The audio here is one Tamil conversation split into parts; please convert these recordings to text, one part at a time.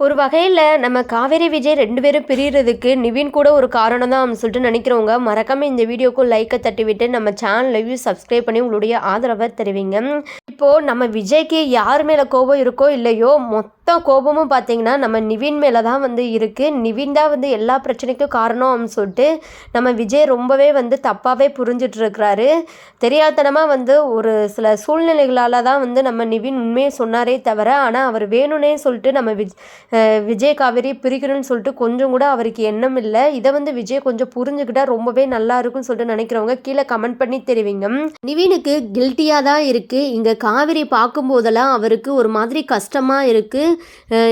ஒரு வகையில் நம்ம காவேரி விஜய் ரெண்டு பேரும் பிரியறதுக்கு நிவின் கூட ஒரு காரணம் தான் சொல்லிட்டு நினைக்கிறவங்க மறக்காமல் இந்த வீடியோக்கு லைக்கை தட்டிவிட்டு நம்ம சேனலையும் சப்ஸ்கிரைப் பண்ணி உங்களுடைய ஆதரவை தெரிவிங்க. இப்போது நம்ம விஜய்க்கு யார் மேலே கோபம் இருக்கோ இல்லையோ மொத்த கோபமும் பார்த்தீங்கன்னா நம்ம நிவின் மேலே தான் வந்து இருக்குது நிவின் தான் வந்து எல்லா பிரச்சனைக்கும் காரணம் சொல்லிட்டு நம்ம விஜய் ரொம்பவே வந்து தப்பாகவே புரிஞ்சிட்ருக்கிறாரு தெரியாதனமாக வந்து ஒரு சில சூழ்நிலைகளால் தான் வந்து நம்ம நிவின் உண்மையை சொன்னாரே தவிர ஆனால் அவர் வேணும்னே சொல்லிட்டு நம்ம விஜ் விஜய் காவேரி பிரிக்கணும்னு சொல்லிட்டு கொஞ்சம் கூட அவருக்கு எண்ணம் இல்லை. இதை வந்து விஜய் கொஞ்சம் புரிஞ்சுக்கிட்டா ரொம்பவே நல்லா இருக்கும்னு சொல்லிட்டு நினைக்கிறவங்க கீழே கமெண்ட் பண்ணி தெரிவிங்க. நிவினுக்கு கில்ட்டியாக தான் இருக்குது இங்கே காவேரி பார்க்கும்போதெல்லாம் அவருக்கு ஒரு மாதிரி கஷ்டமாக இருக்குது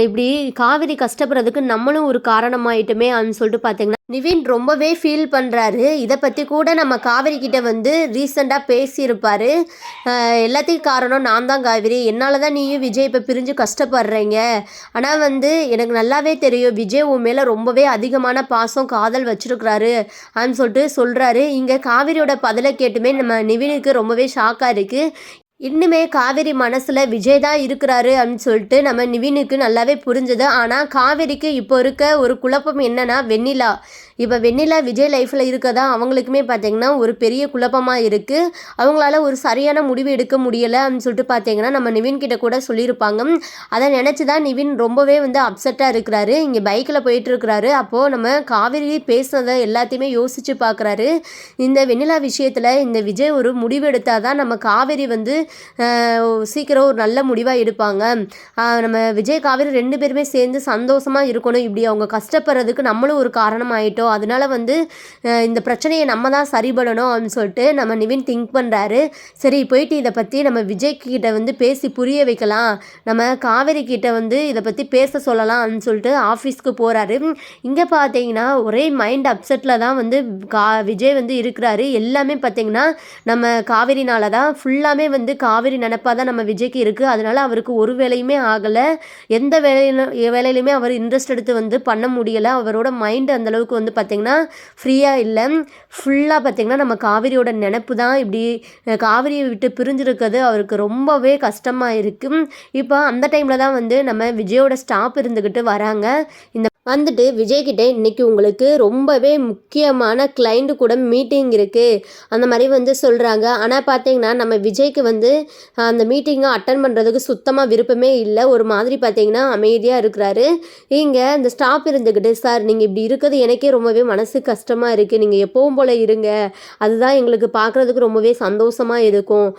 இப்படி காவேரி கஷ்டப்படுறதுக்கு நம்மளும் ஒரு காரணமாயிட்டுமே அப்படின்னு சொல்லிட்டு பார்த்தீங்கன்னா நிவின் ரொம்பவே ஃபீல் பண்ணுறாரு இதை பற்றி கூட நம்ம காவேரி கிட்ட வந்து ரீசெண்டாக பேசியிருப்பாரு. எல்லாத்தையும் காரணம் நான் தான் காவேரி. என்னால் தான் நீயும் விஜய் இப்போ பிரிஞ்சு கஷ்டப்படுறீங்க. ஆனால் வந்து எனக்கு நல்லாவே தெரியும். விஜய் உன் மேலே ரொம்பவே அதிகமான பாசம் காதல் வச்சுருக்கிறாரு அப்படின்னு சொல்லிட்டு சொல்கிறாரு இங்கே காவிரியோட பதிலை கேட்டுமே நம்ம நிவினுக்கு ரொம்பவே ஷாக்காக இருக்குது இன்னுமே காவேரி மனசில் விஜய் தான் இருக்கிறாரு அப்படின்னு சொல்லிட்டு நம்ம நிவினுக்கு நல்லாவே புரிஞ்சுது. ஆனால் காவேரிக்கு இப்போ இருக்க ஒரு குழப்பம் என்னன்னா வெண்ணிலா. இப்போ வெண்ணிலா விஜய் லைஃப்பில் இருக்கதா அவங்களுக்குமே பார்த்தீங்கன்னா ஒரு பெரிய குழப்பமாக இருக்குது அவங்களால ஒரு சரியான முடிவு எடுக்க முடியலை அப்படின்னு சொல்லிட்டு பார்த்தீங்கன்னா நம்ம நிவின் கிட்ட கூட சொல்லியிருப்பாங்க. அதை நினச்சி தான் நிவின் ரொம்பவே வந்து அப்செட்டாக இருக்கிறாரு. இங்கே பைக்கில் போயிட்டு இருக்கிறாரு. அப்போது நம்ம காவேரி பேசுனதை எல்லாத்தையுமே யோசித்து பார்க்குறாரு இந்த வெண்ணிலா விஷயத்தில் இந்த விஜய் ஒரு முடிவு எடுத்தால் தான் நம்ம காவேரி வந்து சீக்கிரம் ஒரு நல்ல முடிவாக எடுப்பாங்க. நம்ம விஜய் காவேரி ரெண்டு பேருமே சேர்ந்து சந்தோஷமாக இருக்கணும். இப்படி அவங்க கஷ்டப்படுறதுக்கு நம்மளும் ஒரு காரணம் ஆயிட்டோம் அதனால வந்து இந்த பிரச்சனையை நம்ம தான் சரி பண்ணணும் அப்படின்னு சொல்லிட்டு நம்ம நிவின் திங்க் பண்ணுறாரு சரி போயிட்டு இதை பற்றி நம்ம விஜய் கிட்ட வந்து பேசி புரிய வைக்கலாம். நம்ம காவேரி கிட்ட வந்து இதை பற்றி பேச சொல்லலாம் அப்படின்னு சொல்லிட்டு ஆஃபீஸ்க்கு போகிறாரு இங்கே பார்த்தீங்கன்னா ஒரே மைண்ட் அப்செட்டில் தான் வந்து கா விஜய் வந்து இருக்கிறாரு. எல்லாமே பார்த்தீங்கன்னா நம்ம காவேரினால தான் ஃபுல்லாமே வந்து காவேரி நினப்பாக தான் நம்ம விஜய்க்கு இருக்குது அதனால் அவருக்கு ஒரு வேலையுமே ஆகலை. எந்த வேலையில வேலையிலுமே அவர் இன்ட்ரெஸ்ட் எடுத்து வந்து பண்ண முடியலை. அவரோட மைண்டு அந்தளவுக்கு வந்து பார்த்திங்கன்னா ஃப்ரீயாக இல்லை. ஃபுல்லாக பார்த்திங்கன்னா நம்ம காவிரியோட நினப்பு தான் இப்படி காவிரியை விட்டு பிரிஞ்சிருக்கிறது. அவருக்கு ரொம்பவே கஷ்டமாக இருக்குது இப்போ அந்த டைமில் தான் வந்து நம்ம விஜயோட ஸ்டாப் இருந்துக்கிட்டு வராங்க. இந்த வந்துட்டு விஜய்கிட்ட இன்றைக்கி உங்களுக்கு ரொம்பவே முக்கியமான கிளைண்ட்டு கூட மீட்டிங் இருக்குது அந்த மாதிரி வந்து சொல்கிறாங்க ஆனால் பார்த்தீங்கன்னா நம்ம விஜய்க்கு வந்து அந்த மீட்டிங்கை அட்டன் பண்ணுறதுக்கு சுத்தமாக விருப்பமே இல்லை. ஒரு மாதிரி பார்த்தீங்கன்னா அமைதியாக இருக்கிறாரு. இங்கே இந்த ஸ்டாப் இருந்துக்கிட்டு சார் நீங்கள் இப்படி இருக்கிறது எனக்கே ரொம்பவே மனசு கஷ்டமாக இருக்குது நீங்கள் எப்பவும் போல் இருங்க. அதுதான் எங்களுக்கு பார்க்குறதுக்கு ரொம்பவே சந்தோஷமாக இருக்கும்.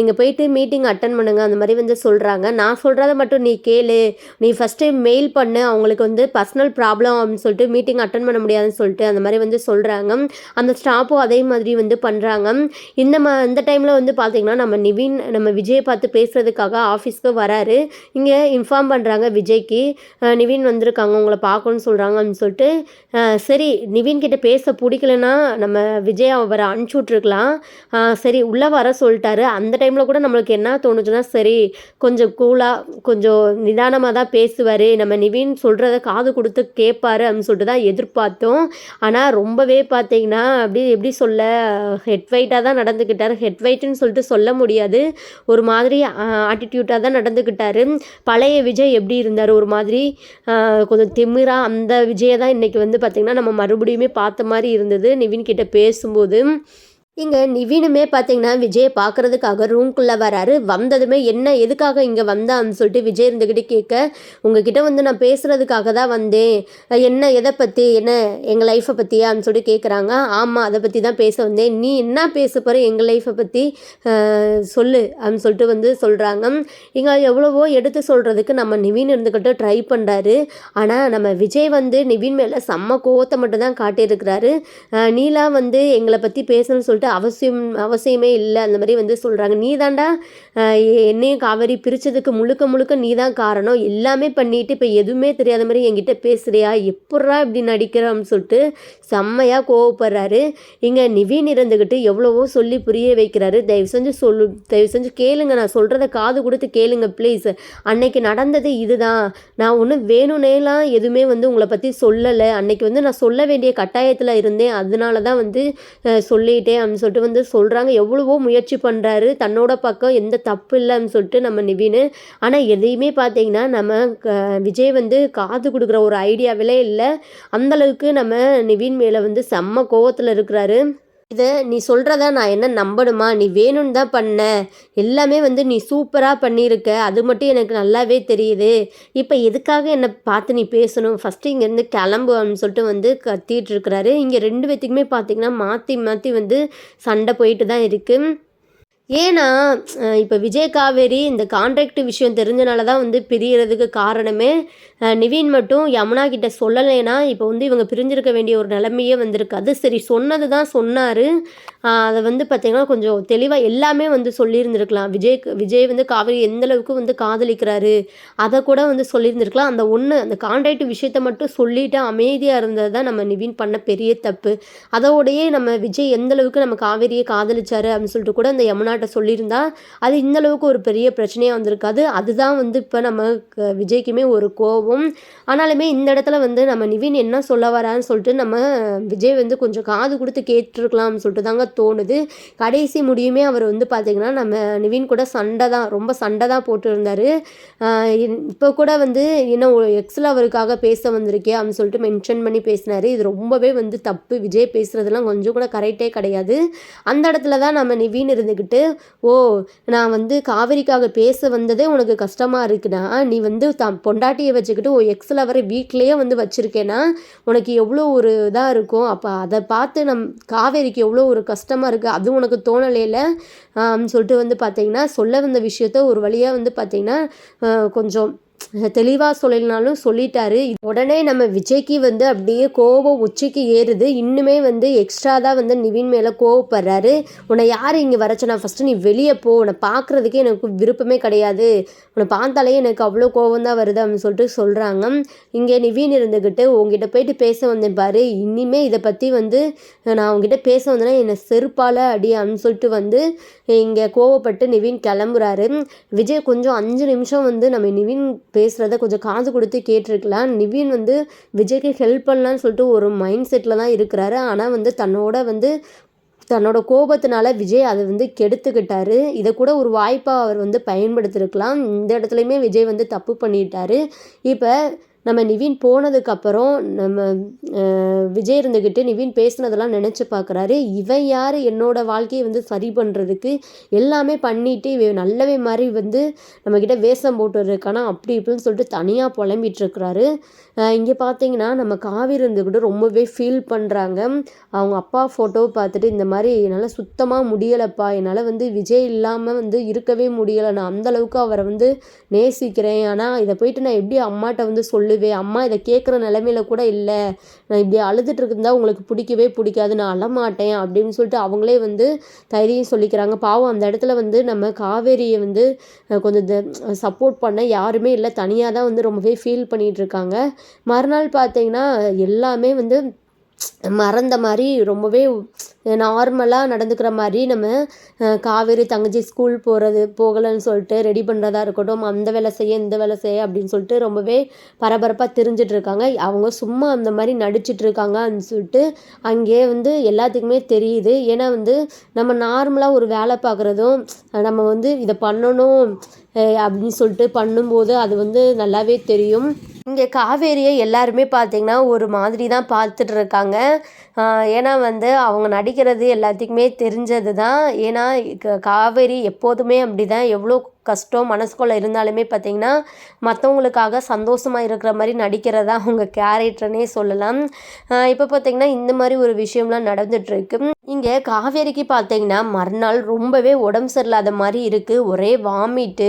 நீங்கள் போயிட்டு மீட்டிங் அட்டன் பண்ணுங்கள் அந்த மாதிரி வந்து சொல்கிறாங்க நான் சொல்கிறத மட்டும் நீ கேளு. நீ ஃபஸ்ட்டு மெயில் பண்ணு. அவங்களுக்கு வந்து பர்சனல் ப்ராப்ளம் அப்படின்னு சொல்லிட்டு மீட்டிங் அட்டன் பண்ண முடியாதுன்னு சொல்லிட்டு அந்த மாதிரி வந்து சொல்கிறாங்க அந்த ஸ்டாஃபும் அதே மாதிரி வந்து பண்ணுறாங்க இந்த ம இந்த டைமில் வந்து பார்த்திங்கன்னா நம்ம நிவின் நம்ம விஜயை பார்த்து பேசுகிறதுக்காக ஆஃபீஸ்க்கு வராரு. இங்கே இன்ஃபார்ம் பண்ணுறாங்க விஜய்க்கு. நிவின் வந்திருக்காங்க உங்களை பார்க்கணும்னு சொல்கிறாங்க அப்படின்னு சொல்லிட்டு சரி நிவின் கிட்ட பேச பிடிக்கலன்னா நம்ம விஜய் அவரை அனுப்பிச்சி விட்ருக்கலாம் சரி உள்ளே வர சொல்லிட்டாரு. அந்த டைமில் கூட நம்மளுக்கு என்ன தோணுச்சுன்னா சரி கொஞ்சம் கூலாக கொஞ்சம் நிதானமாக தான் பேசுவார். நம்ம நிவின் சொல்கிறத காது கொடுத்து கேட்பாரு அப்படின்னு சொல்லிட்டு தான் எதிர்பார்த்தோம். ஆனால் ரொம்பவே பார்த்தீங்கன்னா அப்படி எப்படி சொல்ல ஹெட் வெயிட்டாக தான் நடந்துக்கிட்டார் ஹெட் வெயிட்னு சொல்லிட்டு சொல்ல முடியாது. ஒரு மாதிரி ஆட்டிடியூட்டாக தான் நடந்துக்கிட்டாரு பழைய விஜய் எப்படி இருந்தார்? ஒரு மாதிரி கொஞ்சம் திமிரா அந்த விஜயை தான் இன்றைக்கி வந்து பார்த்திங்கன்னா நம்ம மறுபடியுமே பார்த்த மாதிரி இருந்தது. நிவின் கிட்ட பேசும்போது இங்கே நிவினுமே பார்த்தீங்கன்னா விஜயை பார்க்கறதுக்காக ரூம்குள்ளே வராரு. வந்ததுமே என்ன எதுக்காக இங்கே வந்தான்னு சொல்லிட்டு விஜய் இருந்துக்கிட்டு கேட்க உங்ககிட்ட வந்து நான் பேசுகிறதுக்காக தான் வந்தேன். என்ன எதை பற்றி என்ன எங்கள் லைஃப்பை பற்றியான்னு சொல்லிட்டு கேட்குறாங்க ஆமாம் அதை பற்றி தான் பேச வந்தேன். நீ என்ன பேச போகிற எங்கள் லைஃப்பை பற்றி சொல்லு அப்படின்னு சொல்லிட்டு வந்து சொல்கிறாங்க இங்கே எவ்வளவோ எடுத்து சொல்கிறதுக்கு நம்ம நிவின் இருந்துக்கிட்டு ட்ரை பண்ணுறாரு ஆனால் நம்ம விஜய் வந்து நிவின் மேலே செம்ம கோவத்தை மட்டும் தான் காட்டியிருக்கிறாரு நீலா வந்து எங்களை பற்றி பேசணும்னு சொல்லிட்டு அவசியம் அவசியமே இல்லை. அந்த மாதிரி வந்து சொல்கிறாங்க நீ தாண்டா என்னையும் காவேரி பிரித்ததுக்கு முழுக்க முழுக்க நீ தான் காரணம். எல்லாமே பண்ணிட்டு இப்போ எதுவுமே தெரியாத மாதிரி என்கிட்ட பேசுகிறியா எப்பட்றா இப்படி நடிக்கிறோம்னு சொல்லிட்டு செம்மையாக கோவப்படுறாரு. இங்கே நிவீன் இருந்துக்கிட்டு எவ்வளவோ சொல்லி புரிய வைக்கிறாரு. தயவு செஞ்சு சொல்லு தயவு செஞ்சு கேளுங்க. நான் சொல்கிறத காது கொடுத்து கேளுங்க ப்ளீஸ் அன்னைக்கு நடந்தது இதுதான். நான் ஒன்றும் வேணும்னேலாம் எதுவுமே வந்து உங்களை பற்றி சொல்லலை. அன்னைக்கு வந்து நான் சொல்ல வேண்டிய கட்டாயத்தில் இருந்தேன். அதனால தான் வந்து சொல்லிட்டேன். அப்படின்னு சொல்லிட்டு வந்து சொல்கிறாங்க எவ்வளவோ முயற்சி பண்ணுறாரு தன்னோட பக்கம் எந்த தப்பு இல்லைன்னு சொல்லிட்டு நம்ம நிவின். ஆனால் எதையுமே பார்த்தீங்கன்னா நம்ம க விஜய் வந்து காது கொடுக்குற ஒரு ஐடியாவிலே இல்லை. அந்தளவுக்கு நம்ம நிவின் மேலே வந்து செம்ம கோவத்தில் இருக்கிறாரு. இதை நீ சொல்கிறத நான் என்ன நம்பணுமா? நீ வேணும்னு தான் பண்ண. எல்லாமே வந்து நீ சூப்பராக பண்ணியிருக்க. அது மட்டும் எனக்கு நல்லாவே தெரியுது. இப்போ எதுக்காக என்னை பார்த்து நீ பேசணும்? ஃபஸ்ட்டு இங்கேருந்து கிளம்பு அப்படின்னு சொல்லிட்டு வந்து கத்திட்டு இருக்கிறாரு. இங்கே ரெண்டு பேத்துக்குமே பார்த்தீங்கன்னா மாற்றி மாற்றி வந்து சண்டை போயிட்டு தான் இருக்குது ஏன்னா இப்போ விஜய் காவேரி இந்த கான்ட்ராக்ட் விஷயம் தெரிஞ்சனால தான் வந்து பிரியறதுக்கு காரணமே நிவீன் நிவின் மட்டும் யமுனா கிட்ட சொல்லலைன்னா இப்போ வந்து இவங்க பிரிஞ்சிருக்க வேண்டிய ஒரு நிலைமையே வந்திருக்கு. அது சரி சொன்னது தான் சொன்னார். அதை வந்து பார்த்திங்கன்னா கொஞ்சம் தெளிவாக எல்லாமே வந்து சொல்லியிருந்திருக்கலாம். விஜய் விஜய் வந்து காவேரி எந்தளவுக்கு வந்து காதலிக்கிறாரு அதை கூட வந்து சொல்லியிருந்திருக்கலாம். அந்த ஒன்று அந்த கான்ட்ராக்ட் விஷயத்த மட்டும் சொல்லிட்டு அமைதியாக இருந்தது தான் நம்ம நிவீன் பண்ண பெரிய தப்பு. அதோடையே நம்ம விஜய் எந்தளவுக்கு நம்ம காவேரியை காதலிச்சாரு அப்படின்னு சொல்லிட்டு கூட அந்த யமுனாட்ட சொல்லியிருந்தா அது இந்தளவுக்கு ஒரு பெரிய பிரச்சனையாக வந்திருக்காது. அதுதான் வந்து இப்போ நம்ம க- விஜய்க்குமே ஒரு கோபம். ஆனாலுமே இந்த இடத்துல வந்து நம்ம நிவின் என்ன சொல்ல வரான்னு சொல்லிட்டு நம்ம விஜய் வந்து கொஞ்சம் காது கொடுத்து கேட்டிருக்கலாம்னு சொல்லிட்டு தாங்க தோணுது. கடைசி முடியுமே அவர் வந்து பார்த்திங்கன்னா நம்ம நிவின் கூட சண்டை தான் ரொம்ப சண்டை தான் போட்டுருந்தாரு. இப்போ கூட வந்து என்ன எக்ஸில் அவருக்காக பேச வந்திருக்கே அப்படின்னு சொல்லிட்டு மென்ஷன் பண்ணி பேசினார். இது ரொம்பவே வந்து தப்பு. விஜய் பேசுகிறதுலாம் கொஞ்சம் கூட கரெக்டே கிடையாது. அந்த இடத்துல தான் நம்ம நிவின் இருந்துக்கிட்டு ஓ நான் வந்து காவேரிக்காக பேச வந்ததே உனக்கு கஷ்டமாக இருக்குன்னா நீ வந்து த பொண்டாட்டியை வச்சுக்கிட்டு ஓ எக்ஸில் வர வீட்லேயே வந்து வச்சுருக்கேன்னா உனக்கு எவ்வளோ ஒரு இதாக இருக்கும். அப்போ அதை பார்த்து நம் காவேரிக்கு எவ்வளோ ஒரு கஷ்டமாக இருக்குது அது உனக்கு தோணலையில் சொல்லிட்டு வந்து பார்த்தீங்கன்னா சொல்ல வந்த விஷயத்த ஒரு வழியாக வந்து பார்த்தீங்கன்னா கொஞ்சம் தெளிவாக சொல்லினாலும் சொல்லிட்டாரு. உடனே நம்ம விஜய்க்கு வந்து அப்படியே கோபம் உச்சிக்கு ஏறுது. இன்னுமே வந்து எக்ஸ்ட்ரா தான் வந்து நிவின் மேலே கோவப்படுறாரு. உன்னை யார் இங்கே வரச்சனா ஃபஸ்ட்டு நீ வெளியே போ. உன்னை பார்க்குறதுக்கே எனக்கு விருப்பமே கிடையாது. உன்னை பார்த்தாலே எனக்கு அவ்வளோ கோபம் தான் வருது அப்படின்னு சொல்லிட்டு சொல்கிறாங்க இங்கே நிவின் இருந்துக்கிட்டு உங்ககிட்ட போயிட்டு பேச வந்தேன் பாரு. இனிமே இதை பற்றி வந்து நான் உங்ககிட்ட பேச வந்தேன்னா என்னை செருப்பால் அடி அப்படின்னு சொல்லிட்டு வந்து இங்கே கோவப்பட்டு நிவின் கிளம்புறாரு. விஜய் கொஞ்சம் அஞ்சு நிமிஷம் வந்து நம்ம நிவின் பேசுகிறத கொஞ்சம் காது கொடுத்து கேட்டிருக்கலாம். நிவின் வந்து விஜய்க்கு ஹெல்ப் பண்ணலான்னு சொல்லிட்டு ஒரு மைண்ட் செட்டில் தான் இருக்கிறாரு. ஆனால் வந்து தன்னோட வந்து தன்னோட கோபத்தினால விஜய் அதை வந்து கெடுத்துக்கிட்டாரு. இதை கூட ஒரு வாய்ப்பாக அவர் வந்து பயன்படுத்தியிருக்கலாம் இந்த இடத்துலையுமே விஜய் வந்து தப்பு பண்ணிட்டாரு. இப்போ நம்ம நிவின் போனதுக்கப்புறம் நம்ம விஜய் இருந்துக்கிட்டு நிவின் பேசுனதெல்லாம் நினச்சி பார்க்குறாரு இவன் யார்? என்னோடய வாழ்க்கையை வந்து சரி பண்ணுறதுக்கு எல்லாமே பண்ணிட்டு இவன் நல்லவே மாதிரி வந்து நம்மக்கிட்ட வேஷம் போட்டு இருக்கானா அப்படி இப்படின்னு சொல்லிட்டு தனியாக புலம்பிகிட்ருக்கிறாரு இங்கே பார்த்தீங்கன்னா நம்ம காவிரி இருந்துக்கிட்டு ரொம்பவே ஃபீல் பண்ணுறாங்க அவங்க அப்பா ஃபோட்டோவை பார்த்துட்டு இந்த மாதிரி என்னால் சுத்தமாக முடியலைப்பா. என்னால் வந்து விஜய் இல்லாமல் வந்து இருக்கவே முடியலை. நான் அந்தளவுக்கு அவரை வந்து நேசிக்கிறேன். ஆனால் இதை போயிட்டு நான் எப்படி அம்மாட்ட வந்து அழுவேன் அம்மா இதை கேட்குற நிலமையில கூட இல்லை. நான் இப்படி அழுதுட்டு இருந்தால் உங்களுக்கு பிடிக்கவே பிடிக்காது. நான் அழமாட்டேன் அப்படின்னு சொல்லிட்டு அவங்களே வந்து தைரியம் சொல்லிக்கிறாங்க. பாவம் அந்த இடத்துல வந்து நம்ம காவேரியை வந்து கொஞ்சம் சப்போர்ட் பண்ண யாருமே இல்லை. தனியாக தான் வந்து ரொம்பவே ஃபீல் பண்ணிகிட்டு இருக்காங்க. மறுநாள் பார்த்தீங்கன்னா எல்லாமே வந்து மறந்த மாதிரி ரொம்பவே நார்மலாக நடந்துக்கிற மாதிரி நம்ம காவேரி தங்கச்சி ஸ்கூல் போகிறது போகலைன்னு சொல்லிட்டு ரெடி பண்ணுறதா இருக்கட்டும் அந்த வேலை செய்ய இந்த வேலை செய்ய அப்படின்னு சொல்லிட்டு ரொம்பவே பரபரப்பாக தெரிஞ்சிட்ருக்காங்க அவங்க சும்மா அந்த மாதிரி நடிச்சிட்ருக்காங்கன்னு சொல்லிட்டு அங்கேயே வந்து எல்லாத்துக்குமே தெரியுது. ஏன்னா வந்து நம்ம நார்மலாக ஒரு வேலை பார்க்குறதும் நம்ம வந்து இதை பண்ணணும் அப்படின்னு சொல்லிட்டு பண்ணும்போது அது வந்து நல்லாவே தெரியும். இங்கே காவேரியை எல்லாருமே பார்த்தீங்கன்னா ஒரு மாதிரி தான் பார்த்துட்டு இருக்காங்க. ஏன்னா வந்து அவங்க நடிக்கிறது எல்லாத்துக்குமே தெரிஞ்சது தான். ஏன்னா க- காவேரி எப்போதுமே அப்படி தான் எவ்வளோ கஷ்டம் மனசுக்குள்ளே இருந்தாலுமே பார்த்தீங்கன்னா மற்றவங்களுக்காக சந்தோஷமாக இருக்கிற மாதிரி நடிக்கிறதா அவங்க கேரக்டர்னே சொல்லலாம். இப்போ பார்த்திங்கன்னா இந்த மாதிரி ஒரு விஷயம்லாம் நடந்துகிட்ருக்கு இங்கே காவேரிக்கு பார்த்தீங்கன்னா மறுநாள் ரொம்பவே உடம்பு சரியில்லாத மாதிரி இருக்குது ஒரே வாமிட்டு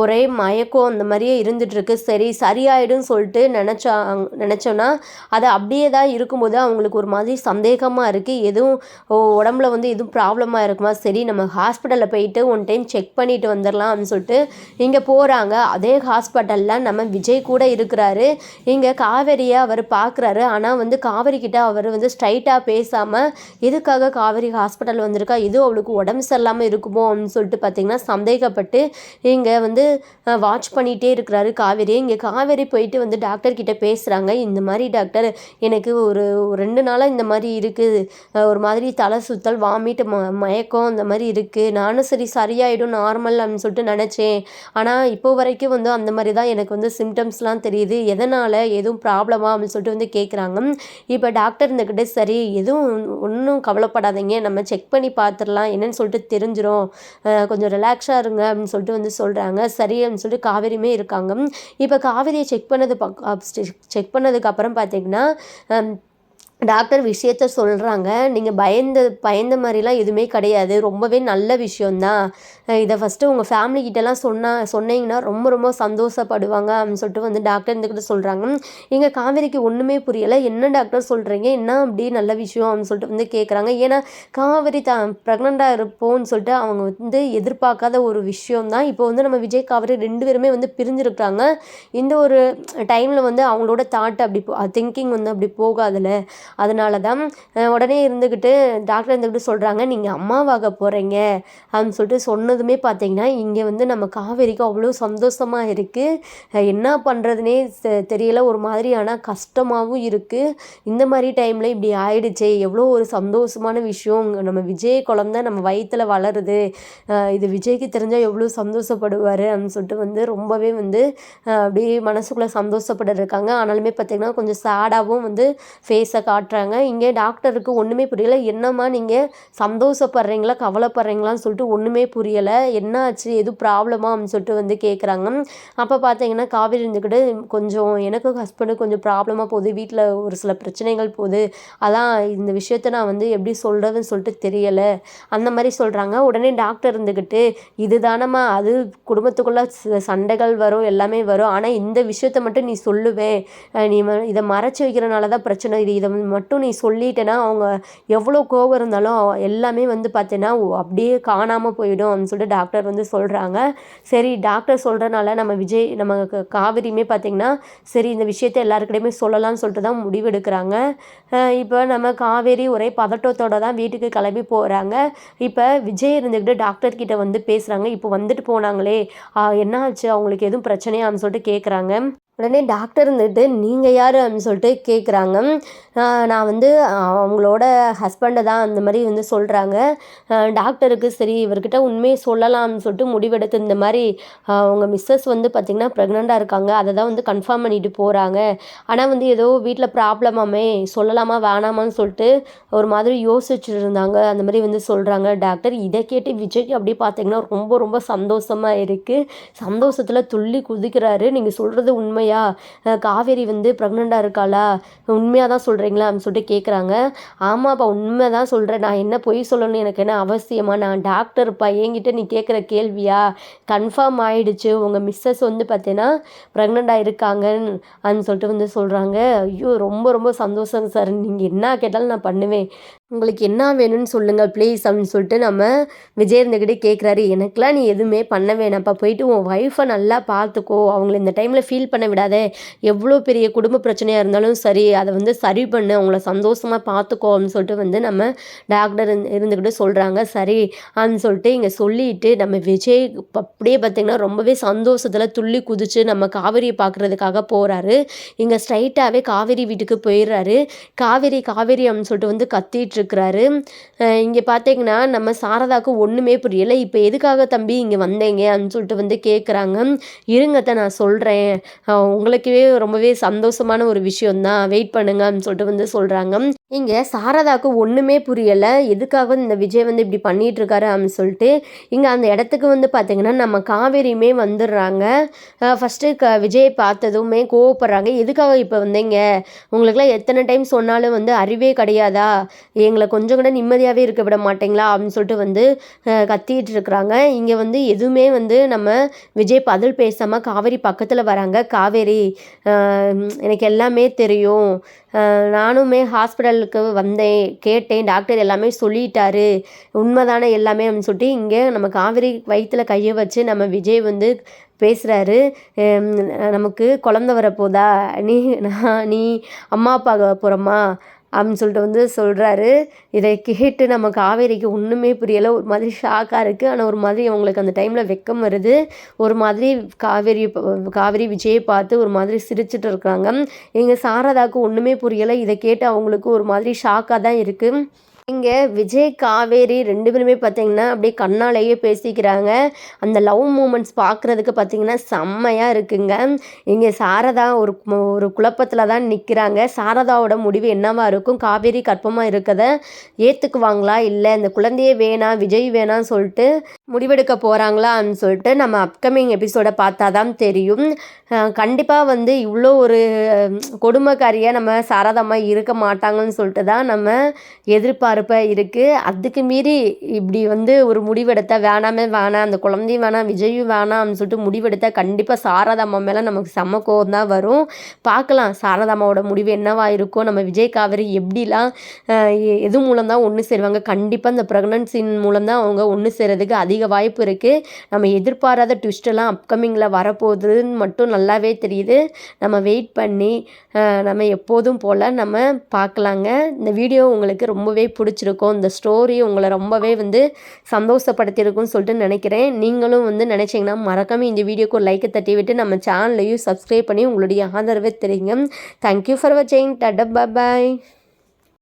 ஒரே மயக்கம் அந்த மாதிரியே இருந்துகிட்ருக்கு சரி சரியாயிடும் சொல்லிட்டு நினச்சா நினச்சோன்னா அது அப்படியே தான் இருக்கும்போது அவங்களுக்கு ஒரு மாதிரி சந்தேகமாக இருக்குது எதுவும் உடம்புல வந்து எதுவும் ப்ராப்ளமாக இருக்குமா? சரி நம்ம ஹாஸ்பிட்டலில் போயிட்டு ஒன் டைம் செக் பண்ணிட்டு வந்துடலாம் சொல்லிட்டு இங்கே போகிறாங்க அதே ஹாஸ்பிட்டலில் நம்ம விஜய் கூட இருக்கிறாரு. இங்கே காவேரியை அவர் பார்க்குறாரு ஆனால் வந்து காவேரி கிட்ட அவர் வந்து ஸ்ட்ரைட்டாக பேசாமல் எதுக்காக காவேரி ஹாஸ்பிட்டல் வந்திருக்கா? எதுவும் அவளுக்கு உடம்பு சரியில்லாமல் இருக்குமோ? அப்படின்னு சொல்லிட்டு பார்த்தீங்கன்னா சந்தேகப்பட்டு இங்கே வந்து வாட்ச் பண்ணிகிட்டே இருக்கிறாரு காவேரி. இங்கே காவேரி போயிட்டு வந்து டாக்டர் கிட்ட பேசுகிறாங்க இந்த மாதிரி டாக்டர் எனக்கு ஒரு ரெண்டு நாளாக இந்த மாதிரி இருக்குது ஒரு மாதிரி தலை சுத்தல் வாமிட்டு ம மயக்கம் இந்த மாதிரி இருக்குது நானும் சரி சரியாயிடும் நார்மல் அப்படின்னு சொல்லிட்டு நினச்சேன். ஆனால் இப்போ வரைக்கும் வந்து அந்த மாதிரி தான் எனக்கு வந்து சிம்டம்ஸ்லாம் தெரியுது. எதனால்? எதுவும் ப்ராப்ளமா அப்படின்னு சொல்லிட்டு வந்து கேட்குறாங்க இப்போ டாக்டர் இருந்துக்கிட்டு சரி எதுவும் ஒன்றும் கவலைப்படாதீங்க. நம்ம செக் பண்ணி பார்த்துடலாம் என்னன்னு சொல்லிட்டு தெரிஞ்சிடும் கொஞ்சம் ரிலாக்ஸாக இருங்க. அப்படின்னு சொல்லிட்டு வந்து சொல்கிறாங்க சரி அப்படின்னு சொல்லிட்டு காவேரியுமே இருக்காங்க. இப்போ காவேரியை செக் பண்ணது செக் பண்ணதுக்கு அப்புறம் பார்த்தீங்கன்னா டாக்டர் விஷயத்த சொல்கிறாங்க நீங்கள் பயந்த பயந்த மாதிரிலாம் எதுவுமே கிடையாது. ரொம்பவே நல்ல விஷயந்தான் இதை ஃபஸ்ட்டு உங்கள் ஃபேமிலிக்கிட்டலாம் சொன்னால் சொன்னீங்கன்னா ரொம்ப ரொம்ப சந்தோஷப்படுவாங்க அப்படின்னு சொல்லிட்டு வந்து டாக்டர் இருந்துக்கிட்ட சொல்கிறாங்க எங்கள் காவேரிக்கு ஒன்றுமே புரியலை. என்ன டாக்டர் சொல்கிறீங்க என்ன அப்படி நல்ல விஷயம் அப்படின்னு சொல்லிட்டு வந்து கேட்குறாங்க ஏன்னா காவேரி தான் ப்ரெக்னெண்ட்டாக இருப்போம்னு சொல்லிட்டு அவங்க வந்து எதிர்பார்க்காத ஒரு விஷயம் தான் இப்போ வந்து நம்ம விஜய் காவேரி ரெண்டு பேருமே வந்து பிரிஞ்சிருக்காங்க. இந்த ஒரு டைமில் வந்து அவங்களோட தாட் அப்படி திங்கிங் வந்து அப்படி போகாதில்ல. அதனால தான் உடனே இருந்துக்கிட்டு டாக்டர் இருந்துக்கிட்டு சொல்கிறாங்க நீங்கள் அம்மாவாக போகிறீங்க அப்படின்னு சொல்லிட்டு சொன்னதுமே பார்த்தீங்கன்னா இங்கே வந்து நம்ம காவேரிக்கு அவ்வளோ சந்தோஷமாக இருக்குது என்ன பண்ணுறதுனே தெரியல. ஒரு மாதிரியான கஷ்டமாகவும் இருக்குது இந்த மாதிரி டைமில் இப்படி ஆயிடுச்சே. எவ்வளோ ஒரு சந்தோஷமான விஷயம். நம்ம விஜய் குழந்த நம்ம வயிற்றில் வளருது. இது விஜய்க்கு தெரிஞ்சால் எவ்வளோ சந்தோஷப்படுவார் அப்படின்னு சொல்லிட்டு வந்து ரொம்பவே வந்து அப்படியே மனசுக்குள்ளே சந்தோஷப்பட்டு இருக்காங்க. ஆனாலுமே பார்த்தீங்கன்னா கொஞ்சம் சேடாகவும் வந்து ஃபேஸை காட்டுறாங்க இங்கே டாக்டருக்கு ஒன்றுமே புரியலை. என்னம்மா நீங்கள் சந்தோஷப்படுறீங்களா கவலைப்படுறீங்களான்னு சொல்லிட்டு ஒன்றுமே புரியலை. என்னாச்சு எதுவும் ப்ராப்ளமா அப்படின்னு சொல்லிட்டு வந்து கேட்குறாங்க அப்போ பார்த்தீங்கன்னா காவேரி இருந்துக்கிட்டு கொஞ்சம் எனக்கும் ஹஸ்பண்டுக்கு கொஞ்சம் ப்ராப்ளமாக போகுது. வீட்டில் ஒரு சில பிரச்சனைகள் போகுது. அதான் இந்த விஷயத்த நான் வந்து எப்படி சொல்கிறதுன்னு சொல்லிட்டு தெரியலை. அந்த மாதிரி சொல்கிறாங்க உடனே டாக்டர் இருந்துக்கிட்டு இதுதானம்மா அது குடும்பத்துக்குள்ளே சண்டைகள் வரும் எல்லாமே வரும். ஆனால் இந்த விஷயத்த மட்டும் நீ சொல்லுவேன் நீ ம- இதை மறைச்சி வைக்கிறனால தான் பிரச்சனை இது இதை மட்டும் நீ சொல்லிட்டேன்னா அவங்க எவ்வளோ கோவம் இருந்தாலும் எல்லாமே வந்து பார்த்தீங்கன்னா ஓ- அப்படியே காணாமல் போயிடும் அப்படின்னு சொல்லிட்டு டாக்டர் வந்து சொல்கிறாங்க சரி டாக்டர் சொல்கிறனால நம்ம விஜய் நம்ம காவிரியுமே பார்த்தீங்கன்னா சரி இந்த விஷயத்த எல்லாருக்கிட்டையுமே சொல்லலாம்னு சொல்லிட்டு தான் முடிவெடுக்கிறாங்க. இப்போ நம்ம காவேரி ஒரே பதட்டத்தோட தான் வீட்டுக்கு கிளம்பி போகிறாங்க இப்போ விஜய் இருந்துக்கிட்டு டாக்டர் கிட்ட வந்து பேசுகிறாங்க இப்போ வந்துட்டு போனாங்களே. என்ன என்னாச்சு? அவங்களுக்கு எதுவும் பிரச்சனையான்னு சொல்லிட்டு கேட்குறாங்க உடனே டாக்டர் இருந்துட்டு நீங்கள் யார்? அப்படின்னு சொல்லிட்டு கேட்குறாங்க நான் வந்து அவங்களோட ஹஸ்பண்டை தான் அந்த மாதிரி வந்து சொல்கிறாங்க டாக்டருக்கு சரி இவர்கிட்ட உண்மையை சொல்லலாம்னு சொல்லிட்டு முடிவெடுத்து இந்த மாதிரி அவங்க மிஸ்ஸஸ் வந்து பார்த்திங்கன்னா ப்ரெக்னெண்ட்டாக இருக்காங்க. அதை தான் வந்து கன்ஃபார்ம் பண்ணிட்டு போகிறாங்க ஆனால் வந்து ஏதோ வீட்டில் ப்ராப்ளமாமே சொல்லலாமா வேணாமான்னு சொல்லிட்டு ஒரு மாதிரி யோசிச்சுட்டு இருந்தாங்க. அந்த மாதிரி வந்து சொல்கிறாங்க டாக்டர் இதை கேட்டு விஜய்க்கு அப்படி பார்த்தீங்கன்னா ரொம்ப ரொம்ப சந்தோஷமாக இருக்குது சந்தோஷத்தில் துள்ளி குதிக்கிறாரு. நீங்கள் சொல்கிறது உண்மையாக இல்லையா? காவேரி வந்து ப்ரெக்னெண்ட்டாக இருக்காளா? உண்மையாக தான் சொல்கிறீங்களா அப்படின்னு சொல்லிட்டு கேட்குறாங்க ஆமாப்பா உண்மை தான் சொல்கிறேன் நான் என்ன பொய் சொல்லணும்னு எனக்கு என்ன அவசியமா? நான் டாக்டர்ப்பா என்கிட்ட நீ கேட்குற கேள்வியா? கன்ஃபார்ம் ஆயிடுச்சு. உங்கள் மிஸ்ஸஸ் வந்து பார்த்தீங்கன்னா ப்ரெக்னெண்ட்டாக இருக்காங்கன்னு அப்படின்னு சொல்லிட்டு வந்து சொல்கிறாங்க ஐயோ ரொம்ப ரொம்ப சந்தோஷம் சார் நீங்கள் என்ன கேட்டாலும் நான் பண்ணுவேன். உங்களுக்கு என்ன வேணும்னு சொல்லுங்கள் ப்ளீஸ் அப்படின்னு சொல்லிட்டு நம்ம விஜய் இருந்துக்கிட்டே கேட்குறாரு எனக்கெலாம் நீ எதுவுமே பண்ண வேணாம்ப்பா. போயிட்டு உன் ஒய்ஃபை நல்லா பார்த்துக்கோ அவங்கள இந்த டைமில் ஃபீல் பண்ண விடாத. எவ்வளோ பெரிய குடும்ப பிரச்சனையாக இருந்தாலும் சரி அதை வந்து சரி பண்ணு. அவங்கள சந்தோஷமாக பார்த்துக்கோ அப்படின்னு சொல்லிட்டு வந்து நம்ம டாக்டர் இருந்துக்கிட்டு சொல்கிறாங்க சரி அப்படின்னு சொல்லிட்டு இங்கே சொல்லிட்டு நம்ம விஜய் அப்படியே பார்த்திங்கன்னா ரொம்பவே சந்தோஷத்தில் துள்ளி குதிச்சு நம்ம காவேரியை பார்க்குறதுக்காக போகிறாரு இங்கே ஸ்ட்ரைட்டாகவே காவேரி வீட்டுக்கு போயிடுறாரு. காவேரி காவேரி அப்படின்னு சொல்லிட்டு வந்து கத்திட்டு இருக்கிறாரு இங்கே பார்த்தீங்கன்னா நம்ம சாரதாவுக்கு ஒன்றுமே புரியலை. இப்போ எதுக்காக தம்பி இங்கே வந்தீங்க? அப்படின்னு சொல்லிட்டு வந்து கேட்குறாங்க இருங்கத்த நான் சொல்கிறேன் உங்களுக்கே ரொம்பவே சந்தோஷமான ஒரு விஷயம்தான். வெயிட் பண்ணுங்க அப்படின்னு சொல்லிட்டு வந்து சொல்கிறாங்க இங்கே சாரதாவுக்கு ஒன்றுமே புரியலை. எதுக்காக இந்த விஜய் வந்து இப்படி பண்ணிகிட்ருக்காரு அப்படின்னு சொல்லிட்டு. இங்கே அந்த இடத்துக்கு வந்து பார்த்திங்கன்னா நம்ம காவேரியுமே வந்துடுறாங்க. ஃபஸ்ட்டு க விஜயை பார்த்ததுமே கோவப்படுறாங்க. எதுக்காக இப்போ வந்தீங்க? உங்களுக்குலாம் எத்தனை டைம் சொன்னாலும் வந்து அறிவே கிடையாதா? எங்களை கொஞ்சம் கூட நிம்மதியாகவே இருக்க விட மாட்டேங்களா அப்படின்னு சொல்லிட்டு வந்து கத்திட்டு இருக்கிறாங்க இங்கே வந்து எதுவுமே வந்து நம்ம விஜய் பதில் பேசாமல் காவேரி பக்கத்தில் வராங்க. காவேரி எனக்கு எல்லாமே தெரியும். நானுமே ஹாஸ்பிட்டலுக்கு வந்தேன் கேட்டேன் டாக்டர் எல்லாமே சொல்லிட்டாரு. உண்மைதானே எல்லாமே அப்படின்னு சொல்லிட்டு இங்கே நம்ம காவேரி வயிற்றில் கையை வச்சு நம்ம விஜய் வந்து பேசுகிறாரு நமக்கு குழந்த வரப்போதா? நீ நான் நீ அம்மா அப்பா போகிறோமா அப்படின்னு சொல்லிட்டு வந்து சொல்கிறாரு இதை கேட்டு நம்ம காவேரிக்கு ஒன்றுமே புரியலை. ஒரு மாதிரி ஷாக்காக இருக்குது ஆனால் ஒரு மாதிரி அவங்களுக்கு அந்த டைமில் வெக்கம் வருது. ஒரு மாதிரி காவேரி காவேரி விஜயை பார்த்து ஒரு மாதிரி சிரிச்சிட்டு இருக்காங்க. எங்கள் சாரதாவுக்கு ஒன்றுமே புரியலை. இதை கேட்டு அவங்களுக்கு ஒரு மாதிரி ஷாக்காக தான் இருக்குது இங்கே விஜய் காவேரி ரெண்டு பேருமே பார்த்தீங்கன்னா அப்படியே கண்ணாலேயே பேசிக்கிறாங்க. அந்த லவ் மூமெண்ட்ஸ் பார்க்குறதுக்கு பார்த்தீங்கன்னா செம்மையாக இருக்குங்க. இங்கே சாரதா ஒரு ஒரு குழப்பத்தில் தான் நிற்கிறாங்க சாரதாவோட முடிவு என்னவா இருக்கும்? காவேரி கற்பமாக இருக்கதை ஏற்றுக்குவாங்களா இல்லை இந்த குழந்தையே வேணாம் விஜய் வேணாம்னு சொல்லிட்டு முடிவெடுக்க போகிறாங்களான்னு சொல்லிட்டு நம்ம அப்கமிங் எபிசோடை பார்த்தா தான் தெரியும் கண்டிப்பாக வந்து இவ்வளோ ஒரு கொடுமைக்காரியாக நம்ம சாரதாம்மா இருக்க மாட்டாங்கன்னு சொல்லிட்டு தான் நம்ம எதிர்பார்ப்பாக இருக்குது அதுக்கு மீறி இப்படி வந்து ஒரு முடிவெடுத்த வேணாமே வேணாம் அந்த குழந்தையும் வேணாம் விஜயும் வேணாம்னு சொல்லிட்டு முடிவெடுத்த கண்டிப்பாக சாரதாம்மா மேலே நமக்கு செம்ம கோவம் தான் வரும். பார்க்கலாம் சாரதாம்மாவோட முடிவு என்னவா இருக்கும் நம்ம விஜய் காவிரி எப்படிலாம் எ- எது மூலம் தான் ஒன்று சேருவாங்க? கண்டிப்பாக இந்த ப்ரெக்னன்சின் மூலம் தான் அவங்க ஒன்று சேரதுக்கு அதிக வாய்ப்பு இருக்குது நம்ம எதிர்பாராத ட்விஸ்டெல்லாம் அப்கமிங்கில் வரப்போகுதுன்னு மட்டும் நல்லாவே தெரியுது. நம்ம வெயிட் பண்ணி நம்ம எப்போதும் போல் நம்ம பார்க்கலாங்க இந்த வீடியோ உங்களுக்கு ரொம்பவே பிடிச்சிருக்கும். இந்த ஸ்டோரி உங்களை ரொம்பவே வந்து சந்தோஷப்படுத்தியிருக்கும்னு சொல்லிட்டு நினைக்கிறேன். நீங்களும் வந்து நினச்சிங்கன்னா மறக்காம இந்த வீடியோக்கு ஒரு லைக்கை தட்டி விட்டு நம்ம சேனலையும் சப்ஸ்கிரைப் பண்ணி உங்களுடைய ஆதரவை தெரியுங்க தேங்க்யூ ஃபார் வாட்சிங் டட பாய்